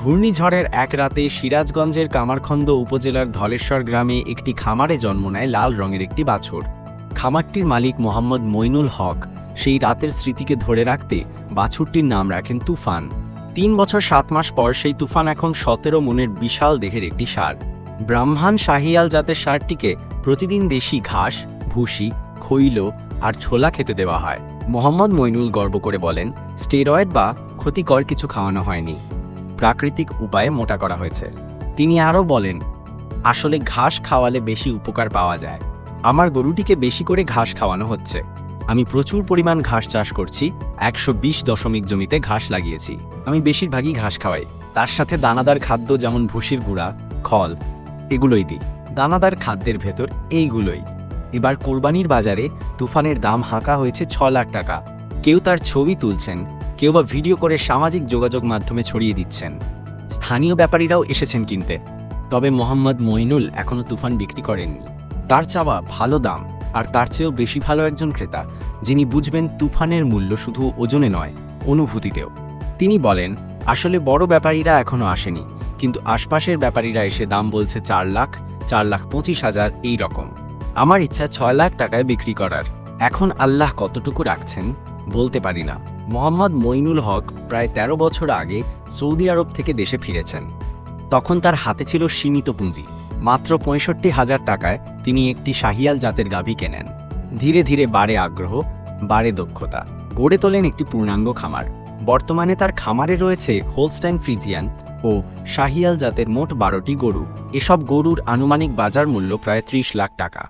ঘূর্ণিঝড়ের এক রাতে সিরাজগঞ্জের কামারখন্দ উপজেলার ধলেশ্বর গ্রামে একটি খামারে জন্ম নেয় লাল রঙের একটি বাছুর। খামারটির মালিক মোহাম্মদ মইনুল হক সেই রাতের স্মৃতিকে ধরে রাখতে বাছুরটির নাম রাখেন তুফান। তিন বছর সাত মাস পর সেই তুফান এখন সতেরো মনের বিশাল দেহের একটি সার ব্রাহ্মণ শাহিয়াল জাতের সারটিকে প্রতিদিন দেশি ঘাস, ভুসি, খৈল আর ছোলা খেতে দেওয়া হয়। মোহাম্মদ মইনুল গর্ব করে বলেন, স্টেরয়েড বা ক্ষতিকর কিছু খাওয়ানো হয়নি। প্রাকৃতিক উপায়ে মোটা করা হয়েছে। তিনি আরও বলেন, আসলে ঘাস খাওয়ালে বেশি উপকার পাওয়া যায়। আমার গরুটিকে বেশি করে ঘাস খাওয়ানো হচ্ছে। আমি প্রচুর পরিমাণ ঘাস চাষ করছি, একশো বিশ দশমিক জমিতে ঘাস লাগিয়েছি। আমি বেশিরভাগই ঘাস খাওয়াই। তার সাথে দানাদার খাদ্য যেমন ভুসির গুঁড়া, খল, এগুলোই দিই। দানাদার খাদ্যের ভেতর এইগুলোই। এবার কোরবানির বাজারে তুফানের দাম হাঁকা হয়েছে ছ লাখ টাকা। কেউ তার ছবি তুলছেন কেউ বা ভিডিও করে সামাজিক যোগাযোগ মাধ্যমে ছড়িয়ে দিচ্ছেন। স্থানীয় ব্যাপারীরাও এসেছেন কিনতে। তবে মোহাম্মদ মইনুল এখনও তুফান বিক্রি করেননি। তার চাওয়া ভালো দাম, আর তার চেয়েও বেশি ভালো একজন ক্রেতা, যিনি বুঝবেন তুফানের মূল্য শুধু ওজনে নয়, অনুভূতিতেও। তিনি বলেন, আসলে বড় ব্যাপারীরা এখনও আসেনি, কিন্তু আশপাশের ব্যাপারীরা এসে দাম বলছে চার লাখ চার লাখ পঁচিশ হাজার এই রকম। আমার ইচ্ছা ছয় লাখ টাকায় বিক্রি করার। এখন আল্লাহ কতটুকু রাখছেন, বলতে পারি না। মোহাম্মদ মইনুল হক প্রায় ১৩ বছর আগে সৌদি আরব থেকে দেশে ফিরেছেন। তখন তার হাতে ছিল সীমিত পুঁজি। মাত্র পঁয়ষট্টি হাজার টাকায় তিনি একটি শাহিয়াল জাতের গাভী কেনেন। ধীরে ধীরে বাড়ে আগ্রহ, বাড়ে দক্ষতা। গড়ে তোলেন একটি পূর্ণাঙ্গ খামার। বর্তমানে তার খামারে রয়েছে হোলস্টাইন ফ্রিজিয়ান ও শাহিয়াল জাতের মোট বারোটি গরু। এসব গরুর আনুমানিক বাজার মূল্য প্রায় ত্রিশ লাখ টাকা।